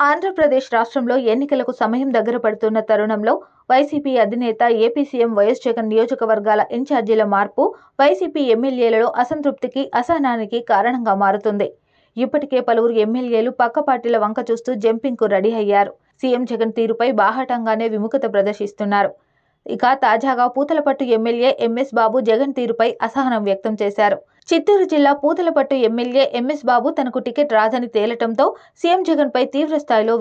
ఆంధ్రప్రదేశ్ రాష్ట్రంలో ఎన్నికలకు సమయం దగ్గర పడుతున్న తరుణంలో వైసీపీ అధినేత ఏపీ సీఎం వైఎస్ జగన్ నియోజకవర్గాల ఇన్ఛార్జీల మార్పు వైసీపీ ఎమ్మెల్యేలలో అసంతృప్తికి అసహనానికి కారణంగా మారుతుంది. ఇప్పటికే పలువురు ఎమ్మెల్యేలు పక్క పార్టీల వంక చూస్తూ జంపింగ్కు రెడీ అయ్యారు. సీఎం జగన్ తీరుపై బాహాటంగానే విముఖత ప్రదర్శిస్తున్నారు. ఇక తాజాగా పూతలపట్టు ఎమ్మెల్యే ఎంఎస్ బాబు జగన్ తీరుపై అసహనం వ్యక్తం చేశారు. చిత్తూరు జిల్లా పూతలపట్టు ఎమ్మెల్యే ఎంఎస్ బాబు తనకు టికెట్ రాదని తేలటంతో సీఎం జగన్ పై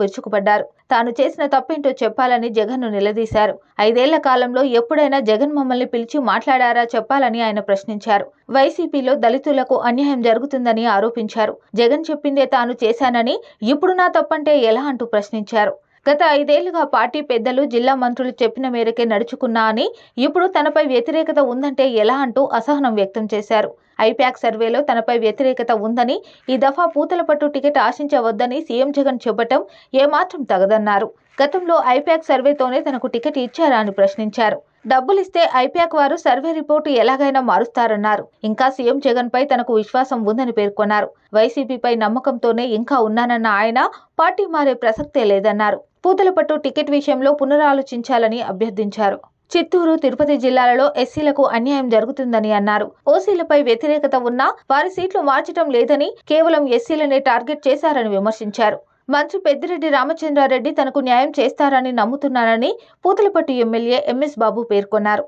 విరుచుకుపడ్డారు. తాను చేసిన తప్పేంటో చెప్పాలని జగన్ను నిలదీశారు. ఐదేళ్ళ కాలంలో ఎప్పుడైనా జగన్ మమ్మల్ని పిలిచి మాట్లాడారా చెప్పాలని ఆయన ప్రశ్నించారు. వైసీపీలో దళితులకు అన్యాయం జరుగుతుందని ఆరోపించారు. జగన్ చెప్పిందే తాను చేశానని ఇప్పుడు నా తప్పంటే ఎలా అంటూ ప్రశ్నించారు. గత ఐదేళ్ళుగా పార్టీ పెద్దలు జిల్లా మంత్రులు చెప్పిన మేరకే నడుచుకున్నా అని ఇప్పుడు తనపై వ్యతిరేకత ఉందంటే ఎలా అంటూ అసహనం వ్యక్తం చేశారు. ఐప్యాక్ సర్వేలో తనపై వ్యతిరేకత ఉందని ఈ దఫా పూతలపట్టు టికెట్ ఆశించవద్దని సీఎం జగన్ చెప్పటం ఏమాత్రం తగదన్నారు. గతంలో ఐప్యాక్ సర్వేతోనే తనకు టికెట్ ఇచ్చారా అని ప్రశ్నించారు. డబ్బులిస్తే ఐప్యాక్ వారు సర్వే రిపోర్టు ఎలాగైనా మారుస్తారన్నారు. ఇంకా సీఎం జగన్ పై తనకు విశ్వాసం ఉందని పేర్కొన్నారు. వైసీపీపై నమ్మకంతోనే ఇంకా ఉన్నానన్న ఆయన పార్టీ మారే ప్రసక్తే లేదన్నారు. పూతలపట్టు టికెట్ విషయంలో పునరాలోచించాలని అభ్యర్థించారు. చిత్తూరు తిరుపతి జిల్లాలలో ఎస్సీలకు అన్యాయం జరుగుతుందని అన్నారు. ఓసీలపై వ్యతిరేకత ఉన్నా వారి సీట్లు మార్చడం లేదని కేవలం ఎస్సీలనే టార్గెట్ చేశారని విమర్శించారు. మంత్రి పెద్దిరెడ్డి రామచంద్రారెడ్డి తనకు న్యాయం చేస్తారని నమ్ముతున్నానని పూతలపట్టు ఎమ్మెల్యే ఎంఎస్ బాబు పేర్కొన్నారు.